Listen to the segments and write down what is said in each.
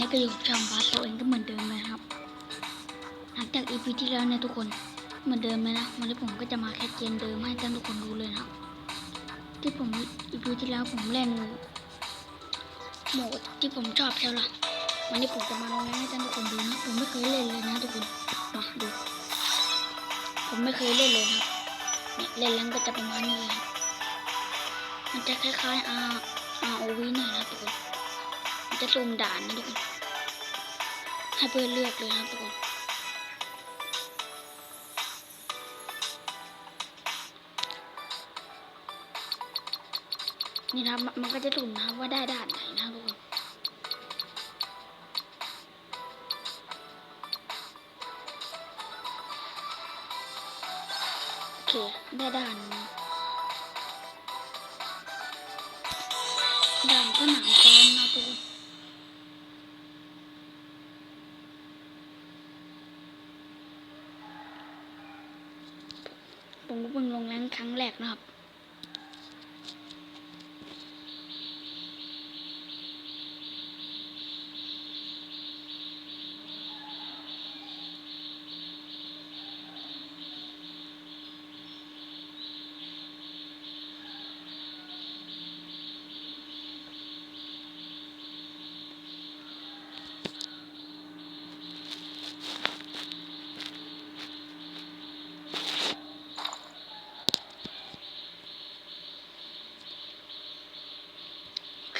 นี้ก็อยู่กับช่องบาโตเองก็เหมือนเดิมเลยครับ หลังจากอีพีที่แล้วเนี่ยทุกคนเหมือนเดิมเลยนะวันนี้ผมก็จะมาแค่เกมเดิมให้ท่านทุกคนดูเลยนะที่ผมอีพีที่แล้วผมเล่นโหมดที่ผมชอบใช่ไหมวันนี้ผมจะมาลองให้ท่านทุกคนดูนะผมไม่เคยเล่นเลยนะทุกคนมาดู ผมไม่เคยเล่นเลยนะครับเนี่ยเล่นแล้วก็จะประมาณนี้เลยครับมันจะคล้ายๆ R ROV หน่อยนะทุกคน จะซูมด่านนะทุกคนให้เพื่อนเลือกเลยนะครับทุกคนนี่นะมันก็จะสุ่มนะครับว่าได้ด่านไหนนะทุกคนโอเคได้ด่านด่านก็หนังซ้อนนะทุกคน ผมก็เพิ่งลงแรงครั้งแรกนะครับ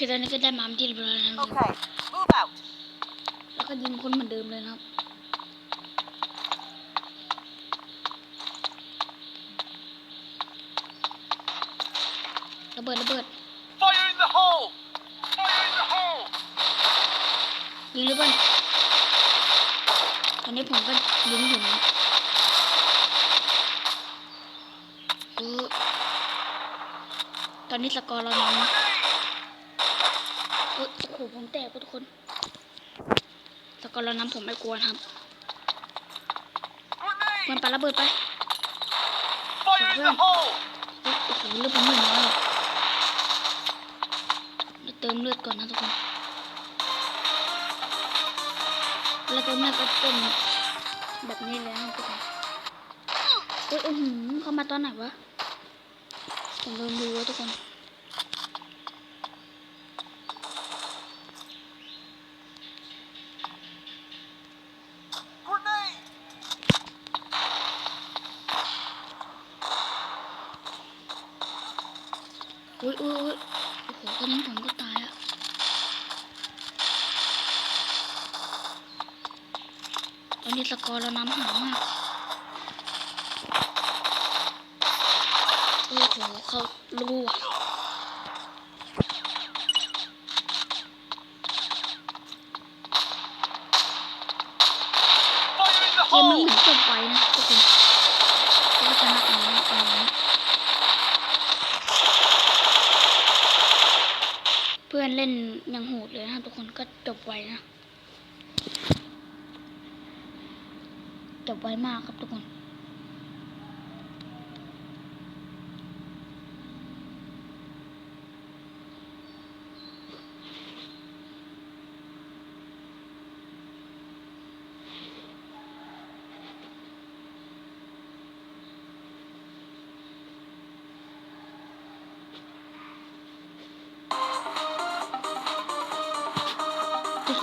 คือตอนนี้ก็ได้มามที่เรียบร้อยแล้วนะครับ Okay, move out. แล้วก็ยิงคนเหมือนเดิมเลยนะครับ ระเบิดระเบิด Fire in the hole! Fire in the hole! ยิงหรือเปล่าตอนนี้ผมก็ยิงอยู่นะเออตอนนี้สกอร์เรานำนะเอยโอ้โหผมแตกไปทุกคนสกอร์เรานำผมไม่กลัวนะครับมัน Grenade! ปาระเบิดไป Fire in the hole! เอ้ยโอ้โหเลือดผมหนึ่งแล้วอะเดี๋ยวเติมเลือดก่อนนะทุกคนแล้วเติมเลือดก็เป็นแบบนี้เลยนะทุกคนเอ้ยโอ้โหเข้ามาตอนไหนวะผมลืมดูว่าทุกคน Grenade! อุ้ยอุ้ยอุ้ยโอ้โหตอนนี้ผมก็ตายอะตอนนี้สกอร์เรานำห่างมาก โอ้โหเขารู้อะ Fire in the เกมมัน hole! เหมือนจบไปนะทุกคนก็ชนะอันนี้อันนี้ เพื่อนเล่นยังโหดเลยนะทุกคนก็จบไวนะ จบไวมากครับทุกคน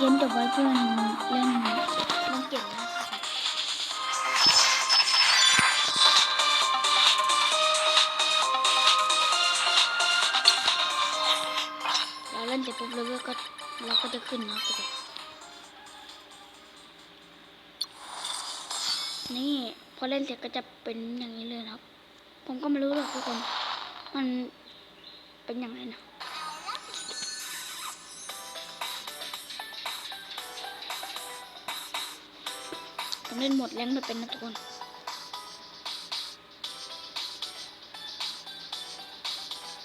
เกมจบไว้เพื่อนเล่นเล่นเก่งนะเราเล่นเสร็จปุ๊บเลเวลก็เราก็จะขึ้นนะทุกคนนี่พอเล่นเสร็จก็จะเป็นอย่างนี้เลยนะครับ ผมก็ไม่รู้หรอกทุกคน มันเป็นอย่างไรนะ ผมเล่นหมดแรงไม่เป็นนะทุกคน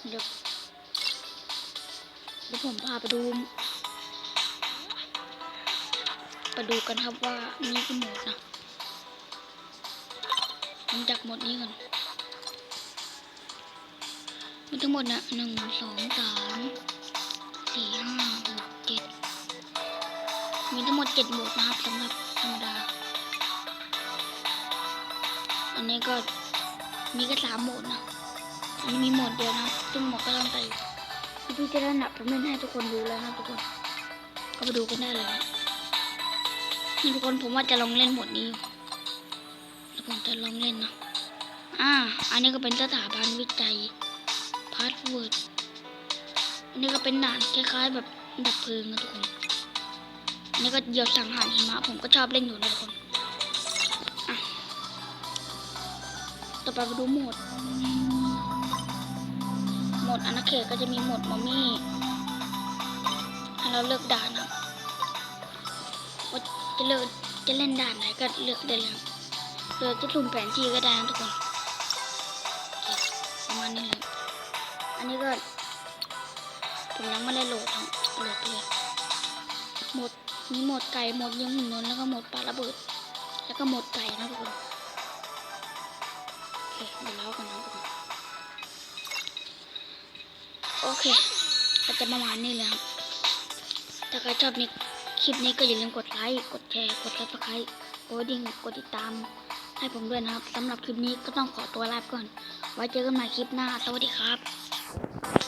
เดี๋ยวเดี๋ยวผมพาไปดูไปดูกันครับว่านี่คือโหมดนะผมจากหมดนี้ก่อนมีทั้งหมดนะหนึ่งสองสามสี่ห้าหกเจ็ดมีทั้งหมดเจ็ดโหมดนะครับสำหรับ นนี้ก็มีแค่สามโหมดนะอันนี้มีโหมดเดียวนะซึ่งโหมดก็ต้องไปพี่จะได้หนับผมเล่นให้ทุกคนดูแล้วนะทุกคน ก็ไปดูกันได้เลยนะนี่ทุกคนผมว่าจะลองเล่นโหมดนี้อยู่แล้วผมจะลองเล่นนะอ่า อันนี้ก็เป็นสถาบันวิจัยพาสเวิร์ดอันนี้ก็เป็นด่านคล้ายๆ แบบดับเพลิงนะทุกคน อันนี้ก็เหยียบสังหารหิมะผมก็ชอบเล่นอยู่นะทุกคน ต่อไปมาดูโหมด โหมดอาณาเขตก็จะมีโหมดมอมมี่ให้เราเลือกด่านครับว่าจะเลือกจะเล่นด่านไหนก็เลือกได้เลยเลือกจะสุ่มแผนที่ก็ได้นะทุกคนประมาณนี้เลยอันนี้ก็ผมยังไม่ได้โหลดครับโหลดไปเลยหมดมีหมดไก่หมดยิงหุ่นยนแล้วก็หมดปลาระเบิด แล้วก็หมดไก่นะทุกคน เคเดี๋ยวเล่ากันนะทุกคนโอเคก็จะประมาณนี้เลยครับถ้าใครชอบนี้คลิปนี้ก็อย่าลืมกดไลค์ กดแชร์ กดซับสไครต์กดดิ่ง กดติดตาม ให้ผมด้วยนะครับสำหรับคลิปนี้ก็ต้องขอตัวลาไปก่อน ไว้เจอกันใหม่คลิปหน้า สวัสดีครับ